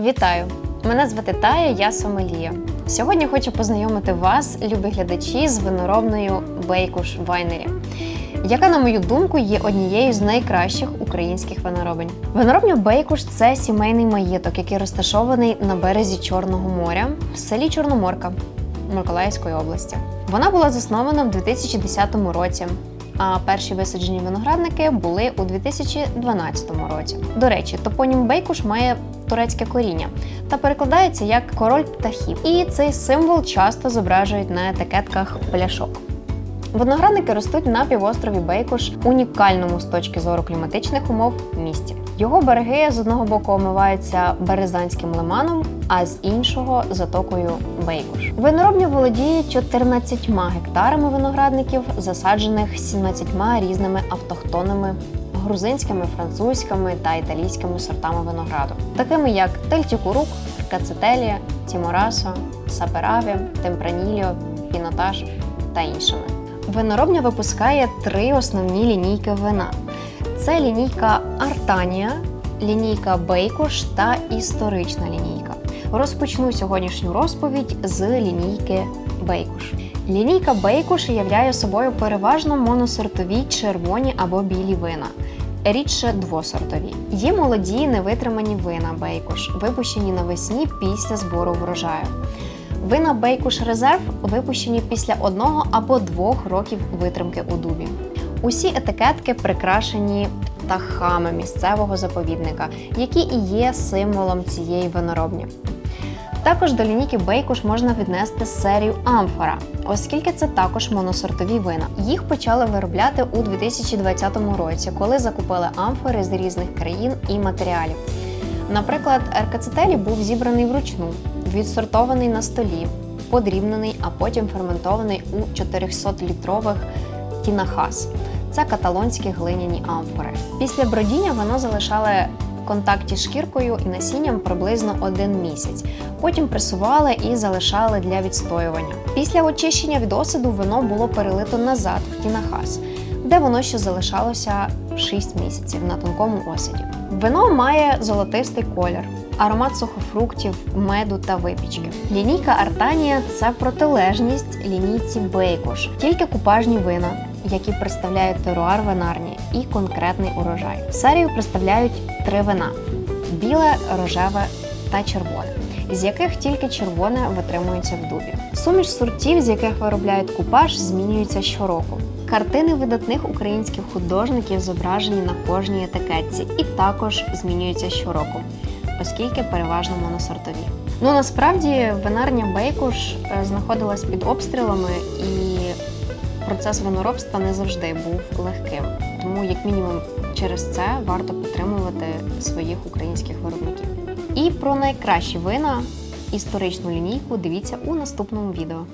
Вітаю! Мене звати Тая, я Сомелія. Сьогодні хочу познайомити вас, любі глядачі, з виноробною Бейкуш Вайнері, яка, на мою думку, є однією з найкращих українських виноробень. Виноробня Бейкуш це сімейний маєток, який розташований на березі Чорного моря в селі Чорноморка Миколаївської області. Вона була заснована в 2010 році. А перші висаджені виноградники були у 2012 році. До речі, топонім Бейкуш має турецьке коріння та перекладається як король птахів. І цей символ часто зображують на етикетках пляшок. Виноградники ростуть на півострові Бейкуш, унікальному з точки зору кліматичних умов місті. Його береги з одного боку омиваються Березанським лиманом, а з іншого затокою Бейкуш. Виноробня володіє 14 гектарами виноградників, засаджених 17 різними автохтонними грузинськими, французькими та італійськими сортами винограду, такими як Тельтікурук, Кацетелія, Тіморасо, Сапераві, Темпранільо, Пінотаж та іншими. Виноробня випускає три основні лінійки вина: це лінійка Артанія, лінійка Бейкуш та історична лінійка. Розпочну сьогоднішню розповідь з лінійки Бейкуш. Лінійка Бейкуш являє собою переважно моносортові червоні або білі вина. Рідше двосортові. Є молоді невитримані вина Бейкуш, випущені навесні після збору врожаю. Вина Бейкуш Резерв випущені після одного або двох років витримки у дубі. Усі етикетки прикрашені птахами місцевого заповідника, які і є символом цієї виноробні. Також до лінійки Бейкуш можна віднести серію Амфора, оскільки це також моносортові вина. Їх почали виробляти у 2020 році, коли закупили амфори з різних країн і матеріалів. Наприклад, еркацетелі був зібраний вручну, відсортований на столі, подрібнений, а потім ферментований у 400-літрових тінахас. Це каталонські глиняні амфори. Після бродіння воно залишали в контакті з шкіркою і насінням приблизно один місяць. Потім пресували і залишали для відстоювання. Після очищення від осаду вино було перелито назад в тінахас, де воно ще залишалося 6 місяців на тонкому осаді. Вино має золотистий колір, аромат сухофруктів, меду та випічки. Лінійка Артанія це протилежність лінійці Бейкуш, тільки купажні вина, які представляють теруар винарні і конкретний урожай. Серію представляють три вина: біле, рожеве та червоне. З яких тільки червоне витримується в дубі. Суміш сортів, з яких виробляють купаж, змінюється щороку. Картини видатних українських художників зображені на кожній етикетці і також змінюються щороку, оскільки переважно моносортові. Ну насправді винарня Бейкуш е, знаходилась під обстрілами, і процес виноробства не завжди був легким. Тому, як мінімум, через це варто підтримувати своїх українських виробників. І про найкращі вина історичну лінійку дивіться у наступному відео.